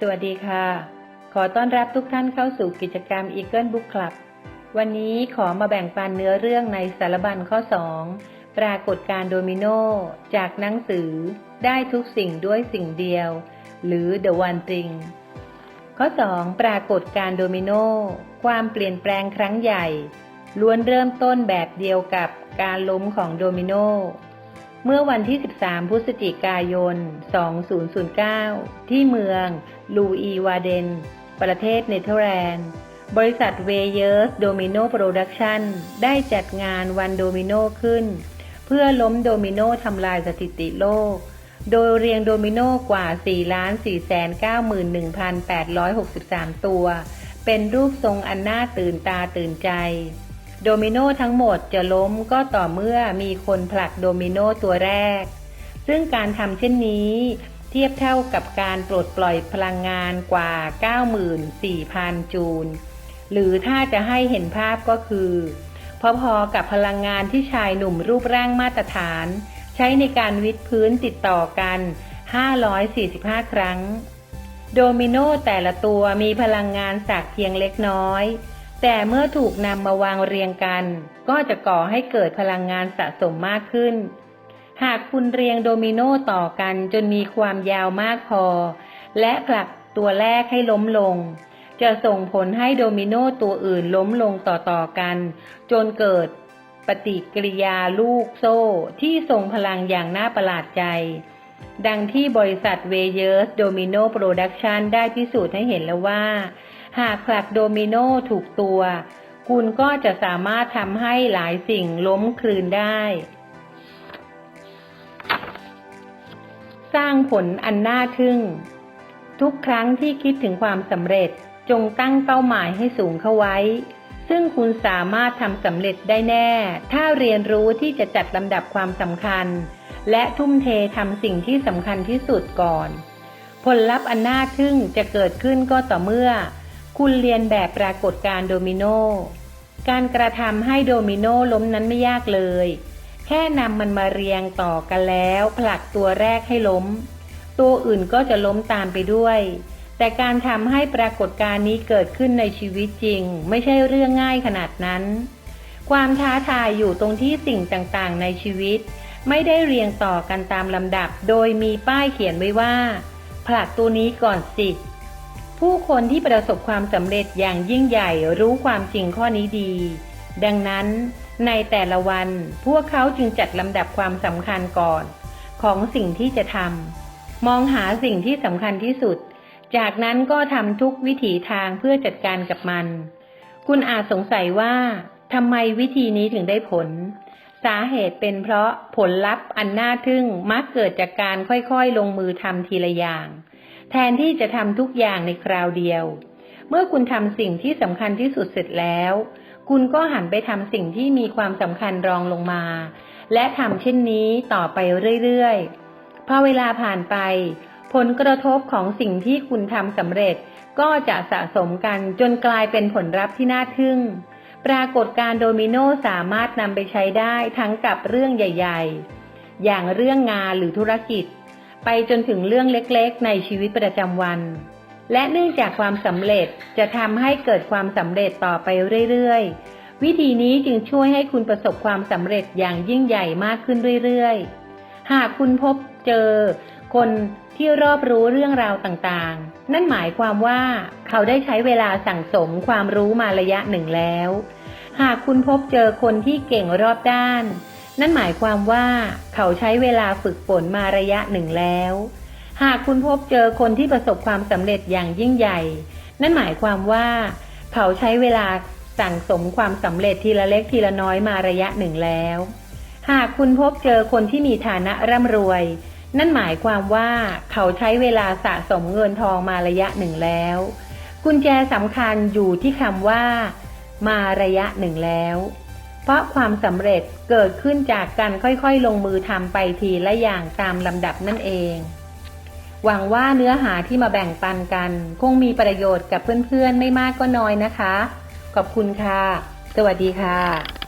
สวัสดีค่ะ ขอต้อนรับทุกท่านเข้าสู่กิจกรรม Eagle Book Club วันนี้ขอมาแบ่งปันเนื้อเรื่องในสารบัญข้อ 2 ปรากฏการโดมิโน จากหนังสือ ได้ทุกสิ่งด้วยสิ่งเดียว หรือ The One Thing ข้อ 2 ปรากฏการโดมิโน ความเปลี่ยนแปลงครั้งใหญ่ ล้วนเริ่มต้นแบบเดียวกับการล้มของโดมิโน เมื่อวันที่ 13 พฤศจิกายน 2009 ที่เมือง ลูอีวาเดน ประเทศเนเธอร์แลนด์ บริษัทเวเยอร์สโดมิโนโปรดักชันได้จัดงานวันโดมิโนขึ้น เพื่อล้มโดมิโนทำลายสถิติโลก โดยเรียงโดมิโนกว่า 4,491,863 ตัว เป็นรูปทรงอันน่าตื่นตาตื่นใจ โดมิโนทั้งหมดจะล้มก็ต่อเมื่อมีคนผลักโดมิโนตัวแรก ซึ่งการทำเช่นนี้เทียบเท่ากับการปลดปล่อยพลังงานกว่า 94,000 จูล หรือถ้าจะให้เห็นภาพก็คือพอๆกับพลังงานที่ชายหนุ่มรูปร่างมาตรฐาน ใช้ในการวิดพื้นติดต่อกัน 545 ครั้ง โดมิโนแต่ละตัวมีพลังงานสักเพียงเล็กน้อย แต่เมื่อถูกนำมาวางเรียงกัน ก็จะก่อให้เกิดพลังงานสะสมมากขึ้น หากคุณเรียงโดมิโนต่อกันจนมีความยาวมากพอ และผลักตัวแรกให้ล้มลง จะส่งผลให้โดมิโนตัวอื่นล้มลงต่อๆกัน จนเกิดปฏิกิริยาลูกโซ่ที่ทรงพลังอย่างน่าประหลาดใจ ดังที่บริษัทเวเยอร์สโดมิโนโปรดักชันได้พิสูจน์ให้เห็นแล้วว่า หากผลักโดมิโนถูกตัว คุณก็จะสามารถทำให้หลายสิ่งล้มคลืนได้ สร้างผลอันน่าทึ่ง ทุกครั้งที่คิดถึงความสำเร็จจงตั้งเป้าหมายให้สูงเข้าไว้ ซึ่งคุณสามารถทำสำเร็จได้แน่ ถ้าเรียนรู้ที่จะจัดลำดับความสำคัญ และทุ่มเททำสิ่งที่สำคัญที่สุดก่อน ผลลัพธ์อันน่าทึ่งจะเกิดขึ้นก็ต่อเมื่อ คุณเรียนแบบปรากฏการโดมิโน การกระทำให้โดมิโนล้มนั้นไม่ยากเลย แค่นำมันมาเรียงต่อกันแล้ว ผลักตัวแรกให้ล้ม ตัวอื่นก็จะล้มตามไปด้วย แต่การทำให้ปรากฏการนี้เกิดขึ้นในชีวิตจริง ไม่ใช่เรื่องง่ายขนาดนั้น ความท้าทายอยู่ตรงที่สิ่งต่างๆ ในชีวิต ไม่ได้เรียงต่อกันตามลำดับ โดยมีป้ายเขียนไว้ว่า ผลักตัวนี้ก่อนสิ ผู้คนที่ประสบความสำเร็จอย่างยิ่งใหญ่รู้ความจริงข้อนี้ดี ดังนั้นในแต่ละวันพวกเขาจึงจัดลำดับความสำคัญก่อน ของสิ่งที่จะทำมองหาสิ่งที่สำคัญที่สุด จากนั้นก็ทำทุกวิถีทางเพื่อจัดการกับมัน คุณอาจสงสัยว่าทำไมวิธีนี้ถึงได้ผล สาเหตุเป็นเพราะผลลัพธ์อันน่าทึ่งมักเกิดจากการค่อยๆ ลงมือทำทีละอย่าง แทนที่จะทำทุกอย่างในคราวเดียว เมื่อคุณทำสิ่งที่สำคัญที่สุดเสร็จแล้ว คุณก็หันไปทำสิ่งที่มีความสำคัญรองลงมา และทำเช่นนี้ต่อไปเรื่อยๆ พอเวลาผ่านไป ผลกระทบของสิ่งที่คุณทำสำเร็จก็จะสะสมกันจนกลายเป็นผลลัพธ์ที่น่าทึ่ง ปรากฏการโดมิโนสามารถนำไปใช้ได้ทั้งกับเรื่องใหญ่ ๆ อย่างเรื่องงานหรือธุรกิจ ไปจนถึงเรื่องเล็กๆ ในชีวิตประจำวัน และเนื่องจากความสำเร็จจะทำให้เกิดความสำเร็จต่อไปเรื่อยๆ วิธีนี้จึงช่วยให้คุณประสบความสำเร็จอย่างยิ่งใหญ่มากขึ้นเรื่อยๆ หากคุณพบเจอ คนที่รอบรู้เรื่องราวต่างๆ นั่นหมายความว่าเขาได้ใช้เวลาสั่งสมความรู้มาระยะหนึ่งแล้ว หากคุณพบเจอคนที่เก่งรอบด้าน นั่นหมายความว่าเขาใช้เวลาฝึกฝนมาระยะหนึ่งแล้ว หากคุณพบเจอคนที่ประสบความสำเร็จอย่างยิ่งใหญ่ นั่นหมายความว่า เขาใช้เวลาสั่งสมความสำเร็จทีละเล็กทีละน้อยมาระยะหนึ่งแล้ว หากคุณพบเจอคนที่มีฐานะร่ำรวย นั่นหมายความว่าเขาใช้เวลาสะสมเงินทองมาระยะหนึ่งแล้วกุญแจสำคัญอยู่ที่คำว่า มาระยะหนึ่งแล้ว เพราะความสำเร็จเกิดขึ้นจากการค่อยๆ ลงมือทำไปทีละอย่างตามลำดับนั่นเอง หวังว่าเนื้อหาที่มาแบ่งปันกัน คงมีประโยชน์กับเพื่อนๆ ไม่มากก็น้อยนะคะ ขอบคุณค่ะ สวัสดีค่ะ